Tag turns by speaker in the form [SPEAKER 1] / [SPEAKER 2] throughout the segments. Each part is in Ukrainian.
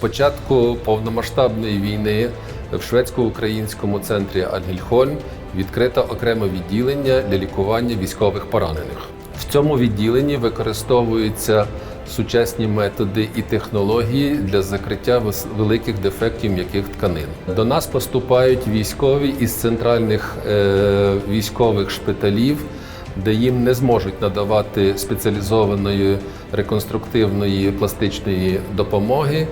[SPEAKER 1] початку повномасштабної війни в шведсько-українському центрі Ангельхольм відкрито окреме відділення для лікування військових поранених. В цьому відділенні використовуються сучасні методи і технології для закриття великих дефектів м'яких тканин. До нас поступають військові із центральних е, військових шпиталів, де їм не зможуть надавати спеціалізованої реконструктивної пластичної допомоги.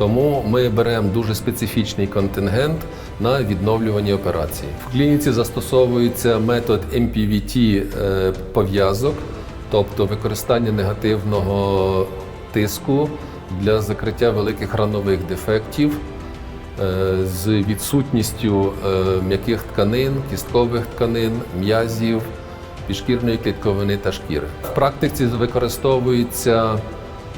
[SPEAKER 1] Тому ми беремо дуже специфічний контингент на відновлювані операції. В клініці застосовується метод MPVT е, пов'язок, тобто використання негативного тиску для закриття великих ранових дефектів е, з відсутністю е, м'яких тканин, кісткових тканин, м'язів, підшкірної клітковини та шкіри. В практиці використовуються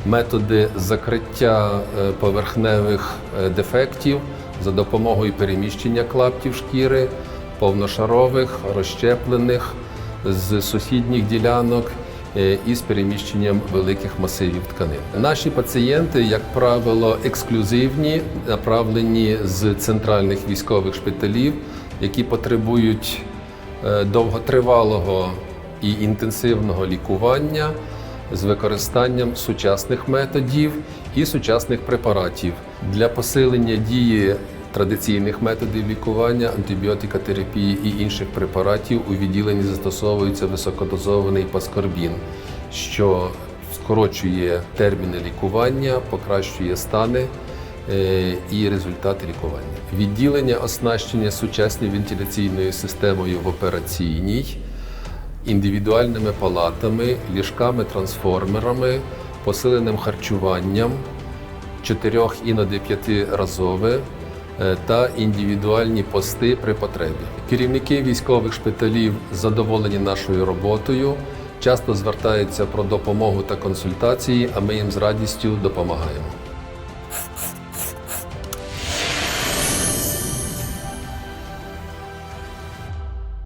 [SPEAKER 1] методи закриття е, поверхневих е, дефектів за допомогою переміщення клаптів шкіри, повношарових, розщеплених з сусідніх ділянок е, і з переміщенням великих масивів тканин. Наші пацієнти, як правило, ексклюзивні, направлені з центральних військових шпиталів, які потребують довготривалого і інтенсивного лікування з використанням сучасних методів і сучасних препаратів для посилення дії традиційних методів лікування, антибіотикотерапії і інших препаратів у відділенні застосовується високодозований паскорбін, що скорочує терміни лікування, покращує стани е, і результати лікування. Відділення оснащення сучасною вентиляційною системою в операційній індивідуальними палатами, ліжками-трансформерами, посиленим харчуванням, чотирьох іноді п'ятиразове е, та індивідуальні пости при потребі. Керівники військових шпиталів задоволені нашою роботою, часто звертаються про допомогу та консультації, а ми їм з радістю допомагаємо.